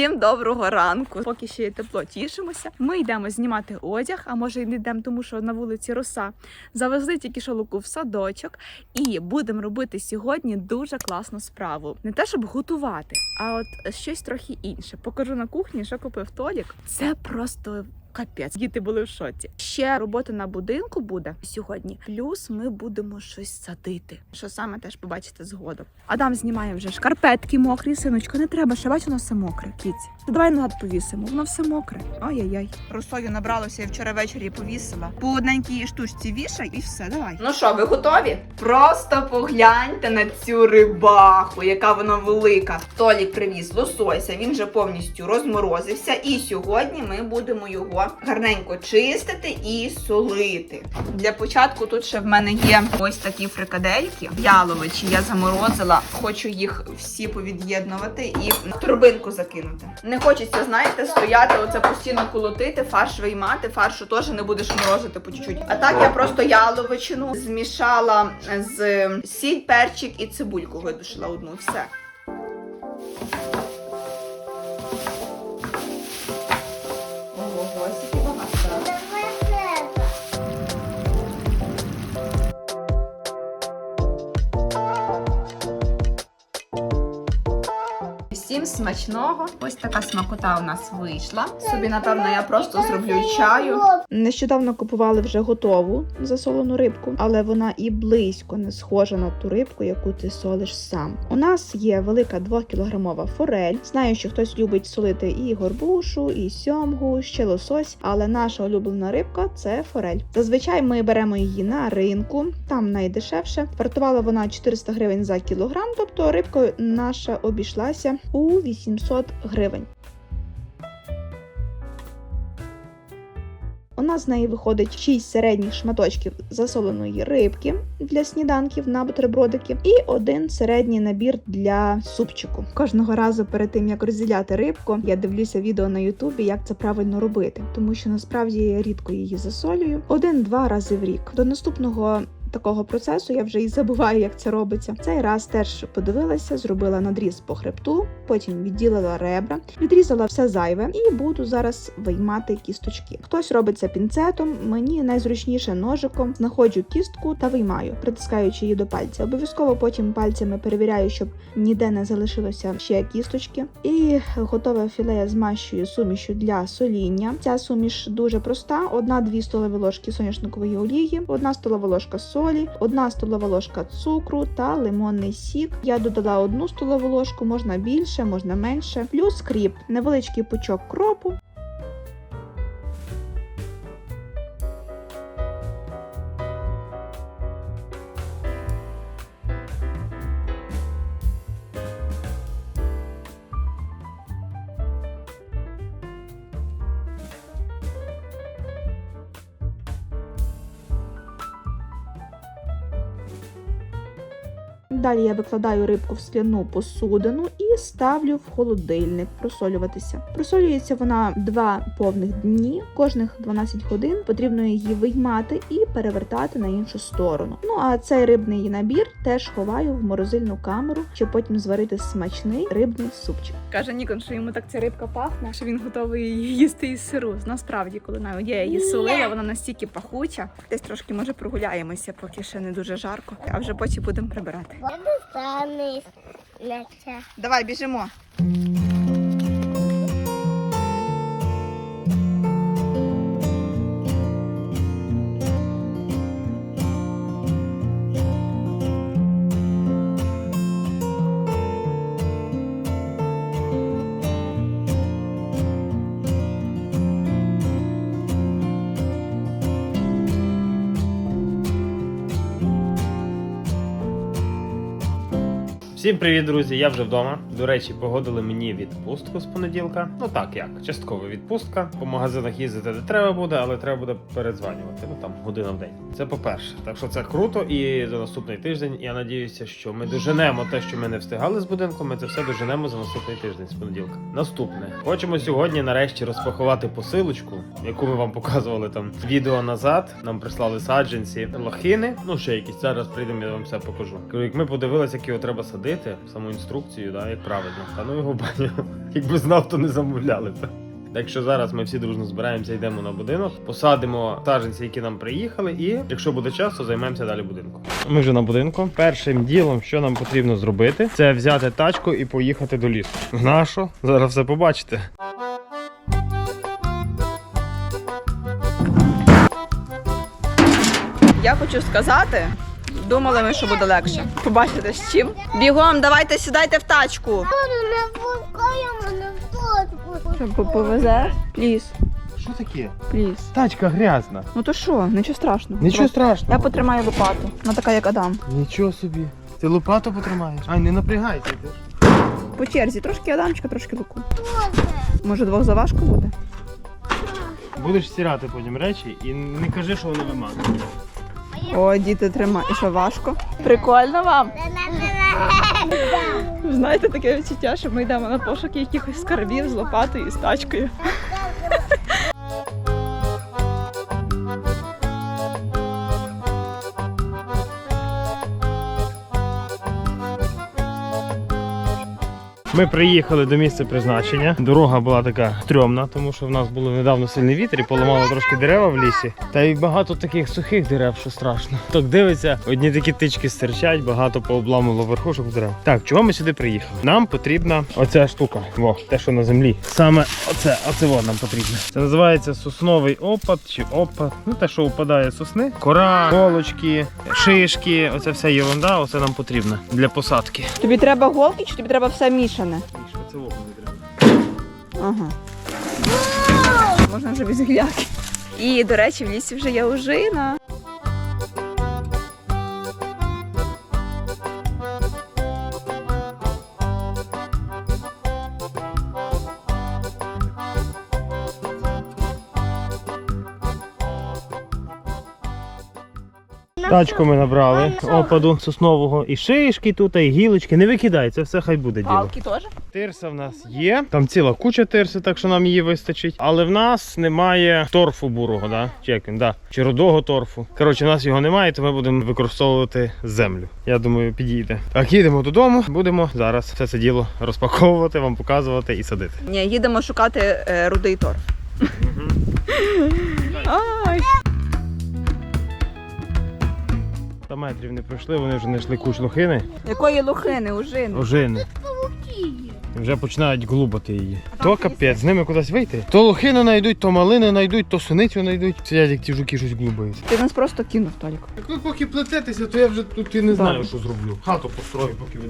Всім доброго ранку. Поки ще є тепло, тішимося. Ми йдемо знімати одяг, а може й не йдемо, тому що на вулиці роса. Завезли тільки шалуку в садочок, і будемо робити сьогодні дуже класну справу. Не те, щоб готувати, а от щось трохи інше. Покажу на кухні, що купив Толік. Це просто. Капець, діти були в шоці. Ще робота на будинку буде сьогодні. Плюс ми будемо щось садити. Що саме теж побачите згодом. Адам знімає вже шкарпетки мокрі. Синочко, не треба, ще бач, воно все мокре. Кіць. Давай назад повісимо. Воно все мокре. Ай-яй-яй. Росою набралося, я вчора ввечері повісила. По одненькій штучці вішай і все, давай. Ну що, ви готові? Просто погляньте на цю рибаху, яка вона велика. Толік привіз лосося, він вже повністю розморозився. І сьогодні ми будемо його гарненько чистити і солити. Для початку тут ще в мене є ось такі фрикадельки яловичі. Я заморозила. Хочу їх всі повід'єднувати і в торбинку закинути. Не хочеться, знаєте, стояти, оце постійно колотити, фарш виймати. Фаршу теж не будеш морозити по чуть-чуть. А так я просто яловичину змішала з сіль, перчик і цибульку видушила одну. Все. Смачного. Ось така смакота у нас вийшла. Собі, напевно, я просто зроблю чаю. Нещодавно купували вже готову засолену рибку, але вона і близько не схожа на ту рибку, яку ти солиш сам. У нас є велика 2-кілограмова форель. Знаю, що хтось любить солити і горбушу, і сьомгу, ще лосось, але наша улюблена рибка це форель. Зазвичай ми беремо її на ринку, там найдешевше. Вартувала вона 400 гривень за кілограм, тобто рибка наша обійшлася у 800 гривень. У нас з неї виходить 6 середніх шматочків засоленої рибки для сніданків на бутербродики і один середній набір для супчику. Кожного разу перед тим як розділяти рибку, я дивлюся відео на Ютубі, як це правильно робити, тому що насправді я рідко її засолюю один-два рази в рік. До наступного такого процесу я вже і забуваю, як це робиться. Цей раз теж подивилася, зробила надріз по хребту, потім відділила ребра, відрізала все зайве і буду зараз виймати кісточки. Хтось робить це пінцетом, мені найзручніше ножиком. Знаходжу кістку та виймаю, притискаючи її до пальця. Обов'язково потім пальцями перевіряю, щоб ніде не залишилося ще кісточки. І готове філе я змащую сумішю для соління. Ця суміш дуже проста: одна-дві столові ложки соняшникової олії, одна столова ложка солі, одна столова ложка цукру та лимонний сік. Я додала 1 столову ложку, можна більше, можна менше, плюс кріп, невеличкий пучок кропу. Далі я викладаю рибку в скляну посудину і ставлю в холодильник просолюватися. Просолюється вона два повних дні, кожних 12 годин потрібно її виймати і перевертати на іншу сторону. Ну а цей рибний набір теж ховаю в морозильну камеру, щоб потім зварити смачний рибний супчик. Каже Нікон, що йому так ця рибка пахне, що він готовий її їсти із сиру. Насправді, коли навіть я її солила, вона настільки пахуча. Десь трошки може прогуляємося, поки ще не дуже жарко, а вже потім будемо прибирати. Достанеш м'яча. Давай біжимо. Всім привіт, друзі! Я вже вдома. До речі, погодили мені відпустку з понеділка. Ну так як, часткова відпустка. По магазинах їздити не треба буде, але треба буде передзванювати. Ну там година в день. Це по-перше. Так що це круто. І за наступний тиждень я надіюся, що ми доженемо те, що ми не встигали з будинку. Ми це все доженемо за наступний тиждень з понеділка. Наступне. Хочемо сьогодні нарешті розпакувати посилочку, яку ми вам показували там відео назад. Нам прислали саджанці лохини. Ну ще якісь зараз прийдемо, я вам все покажу. Як ми подивилися, як його треба садити. Спростити саму інструкцію, да, як правильно. Та ну його баню. Якби знав, то не замовляли. б. Так що зараз ми всі дружно збираємося, йдемо на будинок, посадимо саджанці, які нам приїхали, і якщо буде час, то займемося далі будинком. Ми вже на будинку. Першим ділом, що нам потрібно зробити, це взяти тачку і поїхати до лісу. На що? Зараз все побачите. Я хочу сказати, думали ми, що буде легше. Побачите з чим. Бігом, давайте сідайте в тачку. Що повезе? Пліс, Що таке? пліс. Тачка грязна. Ну то що, нічого страшного. Нічого Просто страшного. Я потримаю лопату. Вона така, як Адам. Нічого собі. Ти лопату потримаєш? Ай, не напрягайся. Ти. По черзі, трошки Адамчика, трошки луку. Може, двох заважко буде? Будеш стирати потім речі і не кажи, що вони вимазані. О, діти тримай. І що важко? Прикольно вам? Знаєте таке відчуття, що ми йдемо на пошуки якихось скарбів з лопатою і з тачкою. Ми приїхали до місця призначення. Дорога була така стрьомна, тому що в нас було недавно сильний вітер і поламало трошки дерева в лісі. Та й багато таких сухих дерев, що страшно. Так дивиться, одні такі тички стирчать, багато пообламало верхушок дерев. Так, чого ми сюди приїхали? Нам потрібна оця штука. Во, те, що на землі. Саме оце, оце во нам потрібно. Це називається сосновий опад чи опад. Ну те, що упадає сосни. Кора, голочки, шишки, оце вся єрунда, оце нам потрібно для посадки. Тобі треба голки чи тобі треба все мішане? Це вогонь. Ага. Можна вже без гляки. І, до речі, в лісі вже є ужина. Тачку ми набрали опаду соснового і шишки тут, і гілочки. Не викидай, це все хай буде діло. Палки теж? Тирса в нас є. Там ціла куча тирси, так що нам її вистачить. Але в нас немає торфу бурого, да? Чи як він, да? Чи рудого торфу. Коротше, в нас його немає, то ми будемо використовувати землю. Я думаю, підійде. Так, їдемо додому, будемо зараз все це діло розпаковувати, вам показувати і садити. Ні, їдемо шукати е, рудий торф. Ай. Та метрів не пройшли, вони вже знайшли куч лохини. Якої лохини, ужини? Ожини. І Вже починають глубати її. там То капець, з ними кудись вийти. То лохину знайдуть, то малини знайдуть, то суницю знайдуть. Сидять як ті жуки щось глубаються. Ти нас просто кинув, Толік. Так ви поки плететеся, то я вже тут і не знаю, знаю, що зроблю. Хату построю, поки ви.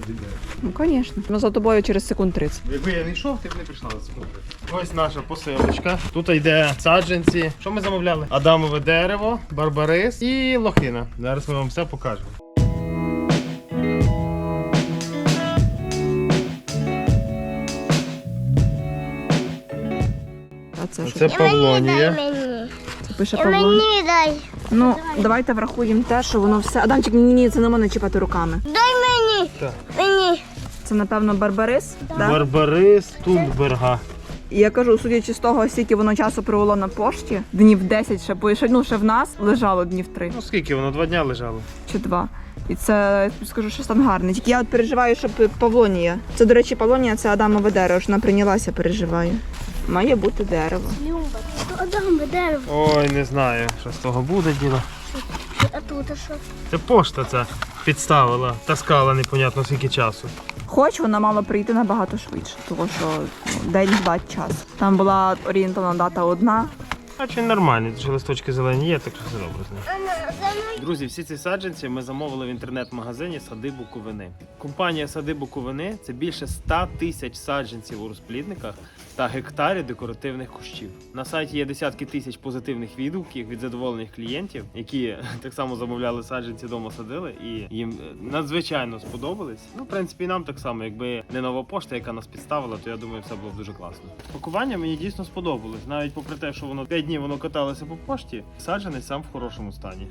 Ну, звісно. Ми за тобою через секунд 30. Якби я не йшов, ти б не прийшла на секунду. Ось наша посилочка. Тут йде саджанці. Що ми замовляли? Адамове дерево, барбарис і лохина. Зараз ми вам все покажемо. Це що? Це Павлонія. Це пише І Павло. мені дай. Ну, давайте врахуємо те, що воно все. Адамчик, ні, ні, це не можна чіпати руками. Дай мені. Так. Мені. Це, напевно, барбарис. Да? Барбарис Тундберга. І я кажу, судячи з того, скільки воно часу провело на пошті, днів 10 ще пише, ну ще в нас лежало днів 3 Ну скільки воно? Два дня лежало. чи 2. І це я тобі скажу, що стан гарний. Тільки я от переживаю, щоб Павлонія. Це, до речі, Павлонія це Адамове дерево, ж вона прийнялася, переживаю. Має бути дерево. Люба. Адам дерево. Ой, не знаю, що з того буде діло. А тут що? Це пошта ця підставила, таскала непонятно скільки часу. Хоч вона мала прийти набагато швидше, тому що ну, день два час. Там була орієнтовна дата одна. А чи нормально, ще листочки зелені є, так що все добре з ним. Друзі, всі ці саджанці ми замовили в інтернет-магазині Сади Буковини. Компанія Сади Буковини це більше 100 тисяч саджанців у розплідниках та гектарів декоративних кущів. На сайті є десятки тисяч позитивних відгуків від задоволених клієнтів, які так само замовляли саджанці вдома садили, і їм е, надзвичайно сподобались. Ну, в принципі, нам так само, якби не нова пошта, яка нас підставила, то я думаю, все було б дуже класно. Пакування мені дійсно сподобалось, навіть попри те, що воно 5 днів воно каталося по пошті, саджанець сам в хорошому стані.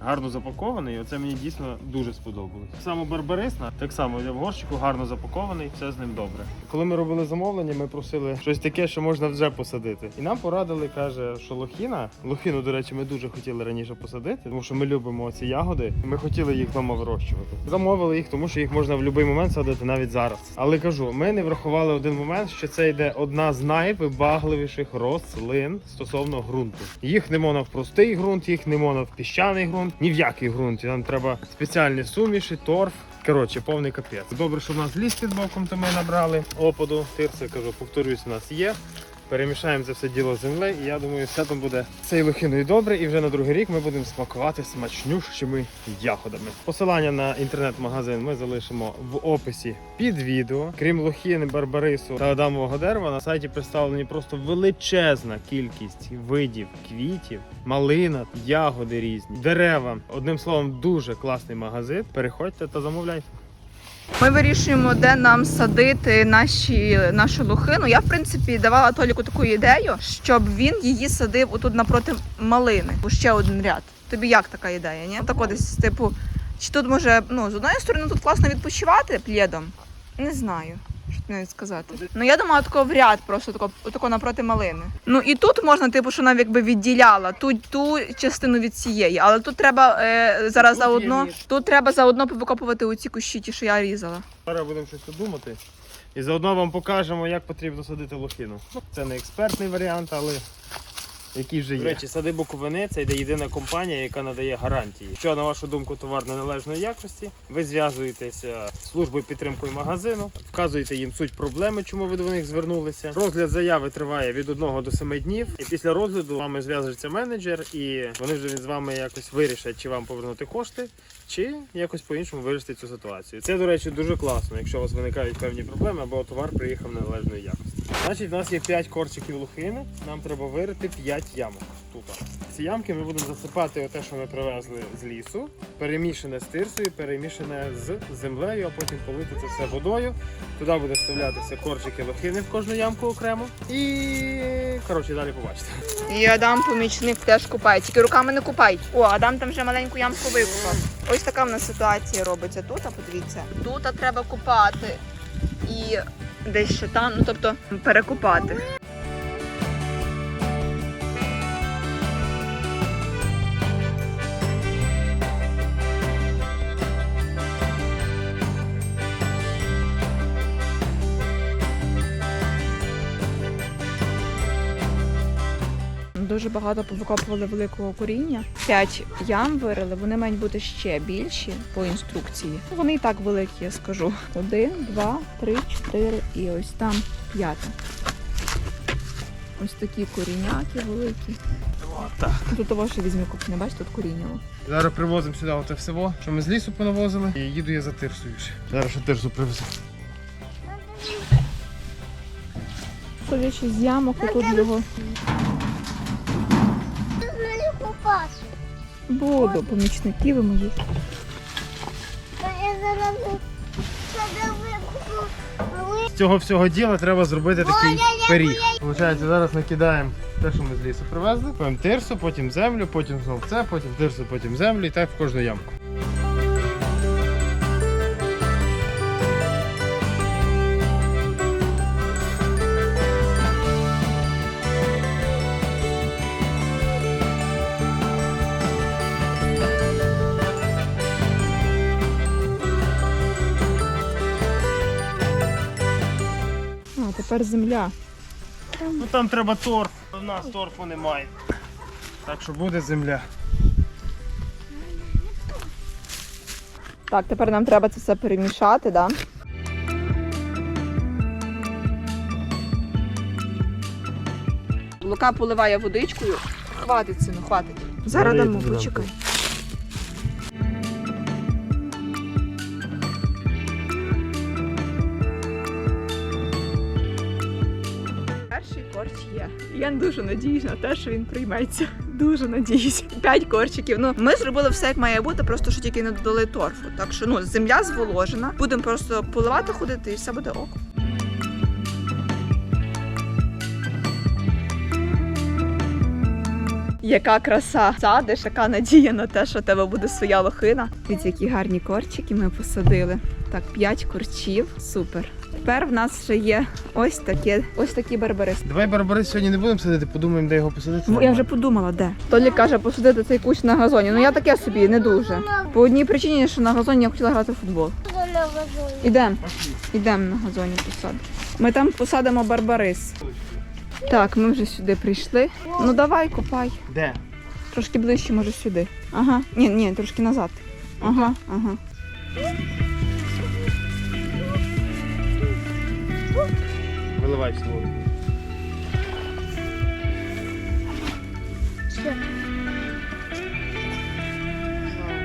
Гарно запакований. Оце мені дійсно дуже сподобалось. Так само барбарисна, так само я в горщику гарно запакований, все з ним добре. Коли ми робили замовлення, ми просили щось таке, що можна вже посадити. І нам порадили, каже, що лохіна. Лохіну, до речі, ми дуже хотіли раніше посадити, тому що ми любимо ці ягоди. і Ми хотіли їх вдома вирощувати. Замовили їх, тому що їх можна в будь-який момент садити навіть зараз. Але кажу, ми не врахували один момент, що це йде одна з найвибагливіших рослин стосовно ґрунту. Їх не можна в простий ґрунт, їх не можна в піщаний ґрунт, ні в який ґрунт. Нам треба спеціальні суміші, торф. Коротше, повний капець. Добре, що в нас ліс під боком, то ми набрали опаду. Тирси, кажу, повторюсь, у нас є. Перемішаємо це все діло з землею, і я думаю, все там буде цей лохиною добре. І вже на другий рік ми будемо смакувати смачнющими ягодами. Посилання на інтернет-магазин ми залишимо в описі під відео. Крім лохини, барбарису та адамового дерева, на сайті представлені просто величезна кількість видів квітів, малина, ягоди різні, дерева. Одним словом, дуже класний магазин. Переходьте та замовляйте. Ми вирішуємо, де нам садити наші, нашу лухину. Я, в принципі, давала Толіку таку ідею, щоб він її садив отут напроти малини. у ще один ряд. Тобі як така ідея? Ні? Тако десь, типу, чи тут може, ну, з одної сторони тут класно відпочивати плідом? Не знаю. Навіть сказати. Ну я думала тако в ряд, просто тако, тако напроти малини. Ну і тут можна, типу, що нам якби відділяла ту, ту частину від цієї, але тут треба е, зараз Тут заодно. Тут треба заодно повикопувати оці кущі, ті, що я різала. Зараз будемо щось подумати. І заодно вам покажемо, як потрібно садити лохину. Ну, Це не експертний варіант, але який вже є. До речі, сади Буковини це йде єдина компанія, яка надає гарантії. Якщо, на вашу думку, товар неналежної якості, ви зв'язуєтеся з службою підтримкою магазину, вказуєте їм суть проблеми, чому ви до них звернулися. Розгляд заяви триває від 1 до 7 днів. І після розгляду з вами зв'яжеться менеджер, і вони вже з вами якось вирішать, чи вам повернути кошти, чи якось по-іншому вирішити цю ситуацію. Це, до речі, дуже класно, якщо у вас виникають певні проблеми або товар приїхав неналежної якості. Значить, у нас є 5 корчиків лухини, нам треба вирити 5 ямок тут. Ці ямки ми будемо засипати те, що ми привезли з лісу, перемішане з тирсою, перемішане з землею, а потім полити це все водою. Туди буде вставлятися корчики лохини в кожну ямку окремо. І коротше, далі побачите. І Адам помічник теж купає, тільки руками не купай. О, Адам там вже маленьку ямку викупав. Ось така в нас ситуація робиться тут, а подивіться. Тут треба купати і десь ще там, ну тобто перекупати. Дуже багато повикопували великого коріння. П'ять ям вирили, вони мають бути ще більші по інструкції. Вони і так великі, я скажу. Один, два, три, чотири і ось там п'ята. Ось такі коріняки великі. Так. Тут того ще візьми купне, бачиш, тут коріння. Зараз привозимо сюди оце всього, що ми з лісу понавозили, і їду я за тирсою. ще. Зараз ще тирсу привезу. Судячи з ямок, отут його купати. буду, помічники ви мої. я зараз. З цього всього діла треба зробити такий пиріг. Получається, зараз накидаємо те, що ми з лісу привезли, потім тирсу, потім землю, потім знову це, потім тирсу, потім землю і так в кожну ямку. Тепер земля. Ну там треба торф. У нас торфу немає. Так що буде земля. Так, тепер нам треба це все перемішати, да? Лука поливає водичкою. Хватить сину, хватить. Зараз дамо, почекай. Я дуже надіюсь на те, що він прийметься. Дуже надіюсь. П'ять корчиків. Ну ми зробили все як має бути, просто що тільки не додали торфу. Так що ну земля зволожена. Будемо просто поливати ходити, і все буде ок. Яка краса. Садиш, така надія на те, що в тебе буде своя лохина. Дивіться, які гарні корчики ми посадили. Так, 5 корчів. Супер. Тепер в нас ще є ось таке, ось такі барбариси. Давай барбарис сьогодні не будемо садити, подумаємо, де його посадити. Ну, Я вже подумала, де. Толі каже посадити цей кущ на газоні. Ну я таке собі не дуже. По одній причині, що на газоні я хотіла грати в футбол. Ідемо. Ідемо на газоні посадимо. Ми там посадимо барбарис. Так, ми вже сюди прийшли. Ну давай, копай. Де? Трошки ближче, може, сюди. Ага. Ні, ні, трошки назад. Ага, ага. Виливай всю воду.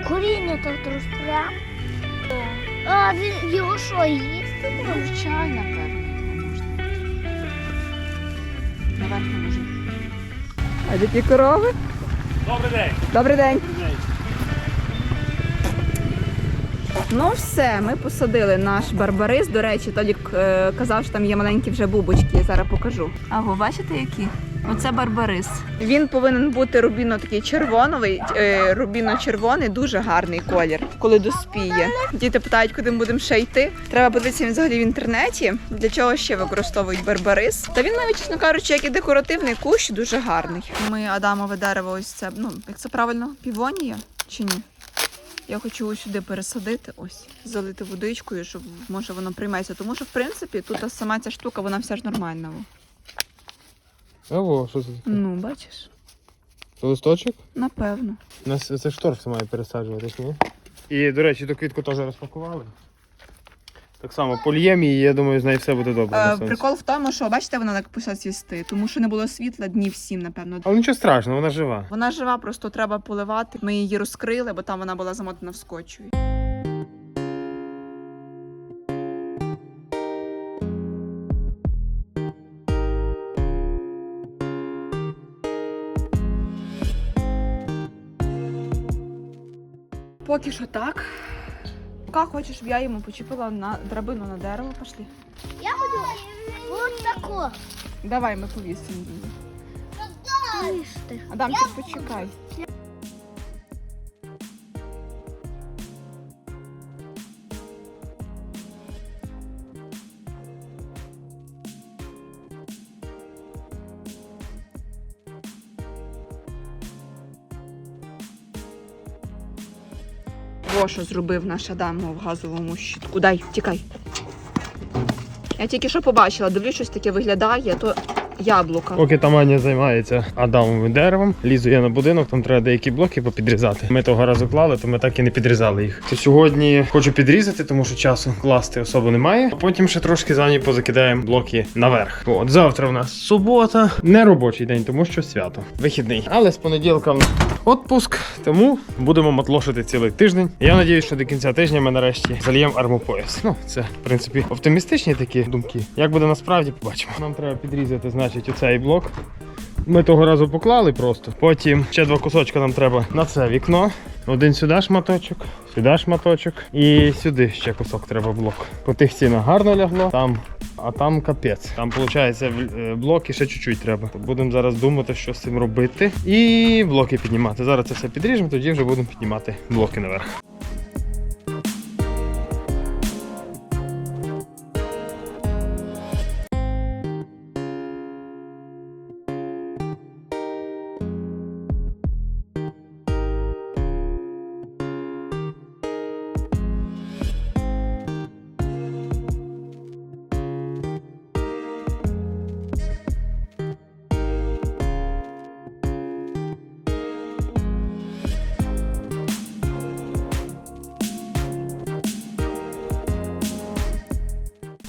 Коріння так розпрям. А він його що, їсти? можна? чай, напевно, можна. Наверх не може. А які корови? Добрий день. Добрий день. Ну все, ми посадили наш барбарис. До речі, Толік е, казав, що там є маленькі вже бубочки. Я зараз покажу. А ви бачите які? Оце барбарис. Він повинен бути рубіно такий червоновий, е, рубіно-червоний, дуже гарний колір, коли доспіє. Діти питають, куди ми будемо ще йти. Треба подивитися взагалі в інтернеті. Для чого ще використовують барбарис? Та він навіть, чесно кажучи, як і декоративний кущ, дуже гарний. Ми адамове дерево, ось це, ну як це правильно, півонія чи ні? Я хочу ось сюди пересадити, ось, залити водичкою, щоб може воно прийметься. Тому що, в принципі, тут сама ця штука, вона вся ж нормальна. во. Що це таке? Ну, бачиш? Це листочок? Напевно. У нас це шторф має пересаджуватись, ні? І, до речі, ту квітку теж розпакували. Так само польєм її, я думаю, з нею все буде добре. на Е, сонці. прикол в тому, що бачите, вона так почала цвісти, тому що не було світла днів сім, напевно. Але нічого страшного, вона жива. Вона жива, просто треба поливати. Ми її розкрили, бо там вона була замотана в скотчу. Поки що так. Поки хочеш, щоб я йому почепила на драбину на дерево. Пошли. Я буду вот тако. Давай ми повісимо її. Їсти. Адамчик, почекай. Що зробив наш дама в газовому щитку. Дай, тікай. Я тільки що побачила, дивлюсь, щось таке виглядає, то яблука. Поки там Аня займається адамовим деревом, лізу я на будинок, там треба деякі блоки попідрізати. Ми того разу клали, то ми так і не підрізали їх. То сьогодні хочу підрізати, тому що часу класти особо немає. А потім ще трошки за ніч позакидаємо блоки наверх. От завтра в нас субота, не робочий день, тому що свято. Вихідний. Але з понеділка отпуск, тому будемо матлошити цілий тиждень. Я надіюсь, що до кінця тижня ми нарешті зальємо армопояс. Ну, це в принципі оптимістичні такі думки. Як буде насправді, побачимо. Нам треба підрізати, значить, оцей блок. Ми того разу поклали просто. Потім ще два кусочка нам треба на це вікно. Один сюди шматочок, сюди шматочок. І сюди ще кусок треба блок. По тих стінах гарно лягло. Там, а там капець. Там виходить блок і ще чуть-чуть треба. Будемо зараз думати, що з цим робити. І блоки піднімати. Зараз це все підріжемо, тоді вже будемо піднімати блоки наверх.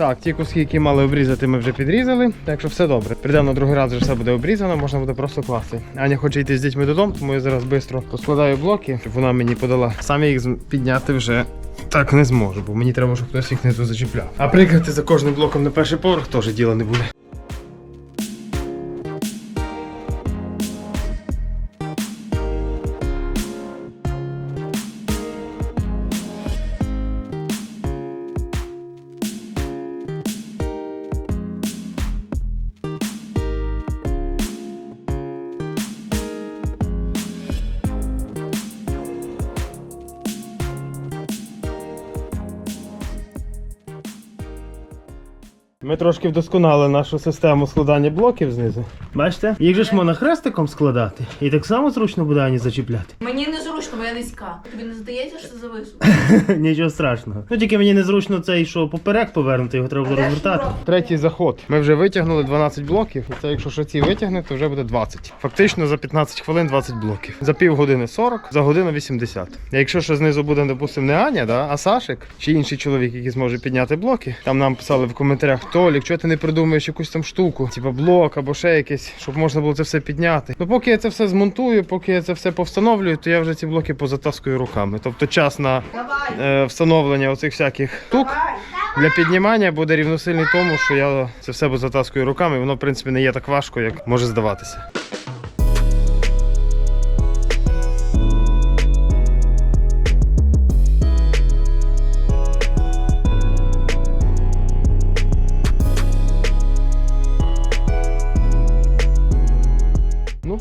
Так, ті куски, які мали обрізати, ми вже підрізали, так що все добре. Прийдемо на другий раз, вже все буде обрізано, можна буде просто класти. Аня хоче йти з дітьми додому, тому я зараз швидко поскладаю блоки, щоб вона мені подала. Сам їх підняти вже так не зможу, бо мені треба, щоб хтось їх не зачіпляв. А пригати за кожним блоком на перший поверх теж діла не буде. Ми трошки вдосконали нашу систему складання блоків знизу. Бачите? Їх же ж можна хрестиком складати. І так само зручно буде ані зачіпляти. Мені незручно, бо я низька. Тобі не здається, що це зависло? Нічого страшного. Ну тільки мені незручно цей, що поперек повернути, його треба буде розвертати. Третій заход. Ми вже витягнули 12 блоків, і це якщо ще ці витягнути, то вже буде 20. Фактично за 15 хвилин 20 блоків. За півгодини 40, за годину 80. А якщо ще знизу буде, допустимо, не Аня, да, а Сашик чи інший чоловік, який зможе підняти блоки. Там нам писали в коментарях, Толік, чого ти не придумаєш якусь там штуку, типу блок або ще якесь, щоб можна було це все підняти. Ну поки я це все змонтую, поки я це все повстановлюю, то я вже ці блоки позатаскую руками. Тобто час на е, встановлення оцих всяких штук для піднімання буде рівносильний тому, що я це все позатаскую руками, і воно в принципі не є так важко, як може здаватися.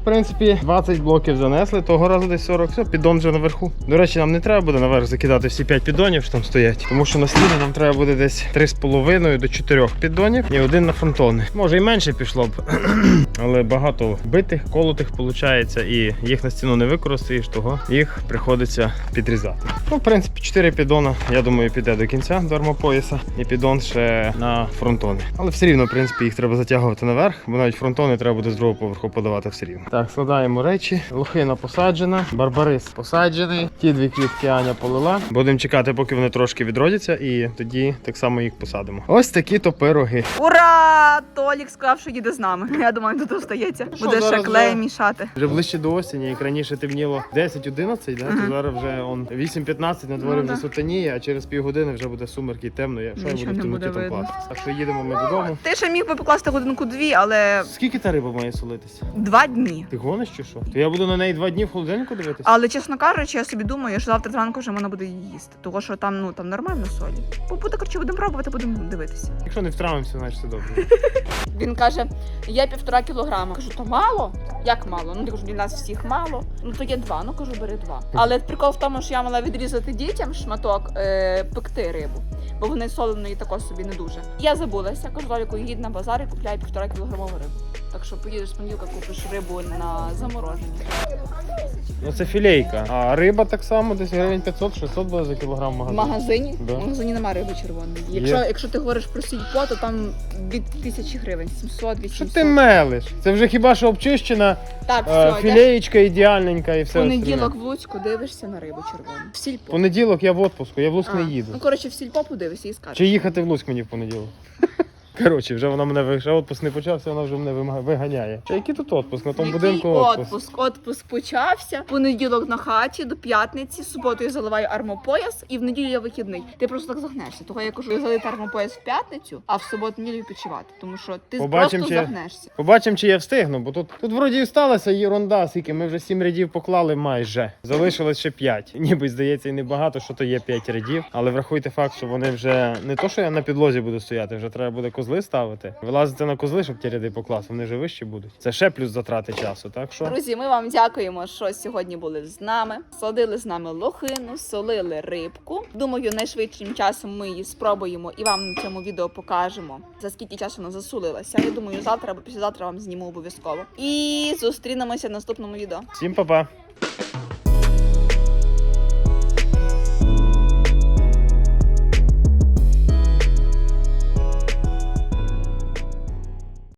Принципі, 20 блоків занесли, того разу десь 40, все, піддон вже наверху. До речі, нам не треба буде наверх закидати всі 5 піддонів, що там стоять, тому що на стіни нам треба буде десь 3,5 до 4 піддонів і один на фронтони. Може і менше пішло б, але багато битих, колотих виходить, і їх на стіну не використаєш, того їх приходиться підрізати. Ну, в принципі, 4 піддона, я думаю, піде до кінця до армопояса, і піддон ще на фронтони. Але все рівно, в принципі, їх треба затягувати наверх, бо навіть фронтони треба буде з другого поверху подавати все рівно. Так, складаємо речі. Лохина посаджена, барбарис посаджений. Ті дві квітки Аня полила. Будемо чекати, поки вони трошки відродяться, і тоді так само їх посадимо. Ось такі то пироги. Ура! Толік сказав, що їде з нами. Я думаю, тут остається. Буде ще клеєм мішати. Вже ближче до осені, як раніше темніло 10-11, да? То зараз вже он 8-15 на дворі Ну, вже да. сутеніє, а через півгодини вже буде сумерки і темно. Я що я буду не там видно. Так що їдемо ми додому. Ти ще міг би покласти годинку дві, але Скільки та риба має солитися? два дні. Ти гониш чи що? То я буду на неї два дні в холодильнику дивитися? Але чесно кажучи, я собі думаю, що завтра зранку вже можна буде її їсти. Тому що там ну там нормально солі. Бо буде коротше, будемо пробувати, будемо дивитися. Якщо не втравимося, значить все добре. Він каже, я півтора кілограма. Кажу, то мало? Як мало? Ну я кажу, для нас всіх мало. Ну то є два. Ну кажу, бери два. Але прикол в тому, що я мала відрізати дітям шматок е, пекти рибу. Бо вони соленої також собі не дуже. Я забулася, кажу, Толіку, їдь на базар і купляй півтора кілограмову рибу. Так що поїдеш з понеділка, купиш рибу на замороження. Ну це філейка. А риба так само, десь гривень 500-600 буде за кілограм в В магазині. магазині? Да. В магазині немає риби червоної. Є. Якщо, якщо ти говориш про сільпо, то там від тисячі гривень, 700 800 Що ти мелиш? Це вже хіба що обчищена Так, е, все, йдеш філеєчка ідеальненька і в все. понеділок в Луцьку дивишся на рибу червону. В сільпо. Понеділок я в отпуску, я в Луцьк А, не їду. Ну, коротше, в сільпо подивишся і скажеш. Чи їхати в Луцьк мені в понеділок? Коротше, вже вона мене ви- отпуск не почався, вона вже мене виганяє. Та який тут отпуск? На тому Який будинку отпуск. отпуск? Отпуск почався. Понеділок на хаті до п'ятниці, суботу я заливаю армопояс і в неділю я вихідний. Ти просто так загнешся. Того я кажу, залити армопояс в п'ятницю, а в суботу неділю відпочивати. Тому що ти Побачим, просто чи- загнешся. Побачимо, чи я встигну, бо тут, тут вроді і сталася єрунда, скільки ми вже сім рядів поклали майже. Залишилось ще п'ять. Ніби здається, і небагато, що то є п'ять рядів. Але врахуйте факт, що вони вже не то, що я на підлозі буду стояти, вже треба буде козли ставити. Вилазити на козли, щоб ті ряди покласти, вони вже вищі будуть. Це ще плюс затрати часу, так що. Друзі, ми вам дякуємо, що сьогодні були з нами. Садили з нами лохину, солили рибку. Думаю, найшвидшим часом ми її спробуємо і вам на цьому відео покажемо. За скільки часу вона засолилася. Я думаю, завтра або післязавтра вам зніму обов'язково. І зустрінемося в наступному відео. Всім па-па!